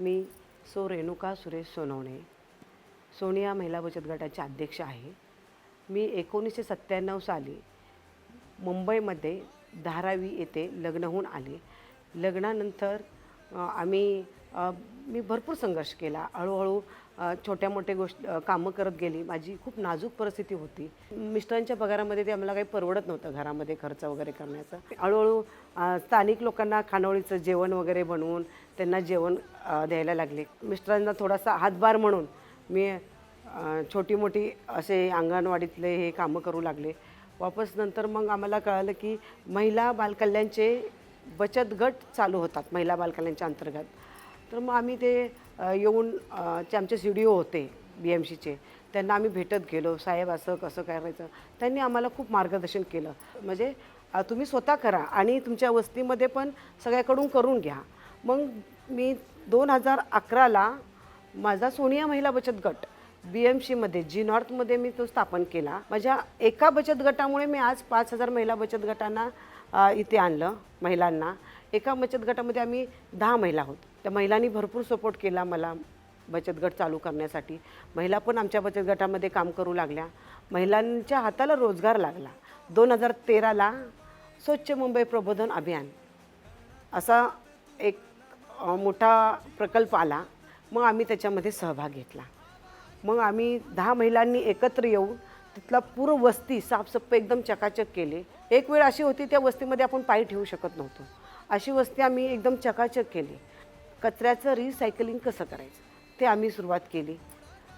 मी सो रेणुका सुरेश सोनवणे. सोनिया महिला बचत गटाचे अध्यक्ष आहे. मी एकोणीसशे सत्त्याण्णव साली मुंबईमध्ये धारावी येथे लग्न होऊन आले. लग्नानंतर आम्ही मी भरपूर संघर्ष केला. हळूहळू छोट्या मोठ्या गोष्ट कामं करत गेली. माझी खूप नाजूक परिस्थिती होती. मिस्टरांच्या पगारामध्ये ते आम्हाला काही परवडत नव्हतं घरामध्ये खर्च वगैरे करण्याचं. हळूहळू स्थानिक लोकांना खानवळीचं जेवण वगैरे बनवून त्यांना जेवण द्यायला लागले. मिस्टरांना थोडासा हातभार म्हणून मी छोटी मोठी असे अंगणवाडीतले हे कामं करू लागले. वापस नंतर मग आम्हाला कळालं की महिला बालकल्याणचे बचत गट चालू होतात महिला बालकल्याणच्या अंतर्गत. तर मग आम्ही ते येऊन जे आमचे सी डी ओ होते बी एम सीचे त्यांना आम्ही भेटत गेलो. साहेब असं कसं करायचं? त्यांनी आम्हाला खूप मार्गदर्शन केलं. म्हणजे तुम्ही स्वतः करा आणि तुमच्या वस्तीमध्ये पण सगळ्याकडून करून घ्या. मग मी दोन हजार अकराला माझा सोनिया महिला बचत गट बी एम सीमध्ये जी नॉर्थमध्ये मी तो स्थापन केला. माझ्या एका बचत गटामुळे मी आज पाच हजार महिला बचत गटांना इथे आणलं महिलांना. एका बचत गटामध्ये आम्ही दहा महिला आहोत त्या महिलांनी भरपूर सपोर्ट केला मला बचत गट चालू करण्यासाठी. महिला पण आमच्या बचत गटामध्ये काम करू लागल्या. महिलांच्या हाताला रोजगार लागला. दोन हजार तेराला स्वच्छ मुंबई प्रबोधन अभियान असा एक मोठा प्रकल्प आला. मग आम्ही त्याच्यामध्ये सहभाग घेतला. मग आम्ही दहा महिलांनी एकत्र येऊन तिथला पूर्ण वस्ती साफसफाई एकदम चकाचक केली. एक वेळ अशी होती त्या वस्तीमध्ये आपण पाय ठेवू शकत नव्हतो. अशी वस्ती आम्ही एकदम चकाचक केली. कचऱ्याचं रिसायकलिंग कसं करायचं? ते आम्ही सुरुवात केली.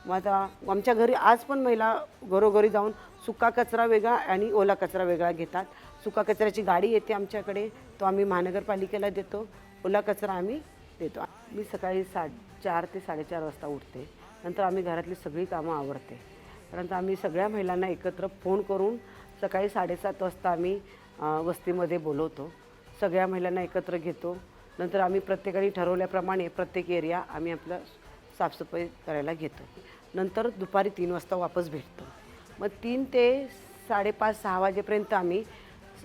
मग आता आमच्या घरी आज पण महिला घरोघरी जाऊन सुका कचरा वेगळा आणि ओला कचरा वेगळा घेतात. सुका कचऱ्याची गाडी येते आमच्याकडे तो आम्ही महानगरपालिकेला देतो. ओला कचरा आम्ही देतो. मी सकाळी सा चार ते साडेचार वाजता उठते. नंतर आम्ही घरातली सगळी कामं आवडते परंतु आम्ही सगळ्या महिलांना एकत्र फोन करून सकाळी साडेसात वाजता आम्ही वस्तीमध्ये बोलवतो. सगळ्या महिलांना एकत्र घेतो. नंतर आम्ही प्रत्येकाने ठरवल्याप्रमाणे प्रत्येक एरिया आम्ही आपलं साफसफाई करायला घेतो. नंतर दुपारी तीन वाजता वापस भेटतो. मग तीन ते साडेपाच सहा वाजेपर्यंत आम्ही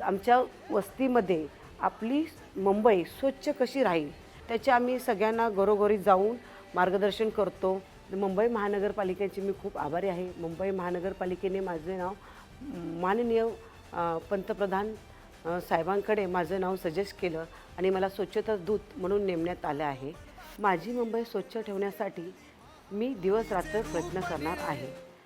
आमच्या वस्तीमध्ये आपली मुंबई स्वच्छ कशी राहील त्याचे आम्ही सगळ्यांना घरोघरी जाऊन मार्गदर्शन करतो. मुंबई महानगरपालिकेचे मी खूप आभारी आहे. मुंबई महानगरपालिकेने माझे नाव माननीय पंतप्रधान साहेबांकडे माझं नाव सजेस्ट केलं आणि मला स्वच्छता दूत म्हणून नेमण्यात आलं आहे. माझी मुंबई स्वच्छ ठेवण्यासाठी मी दिवस रात्र प्रयत्न करणार आहे.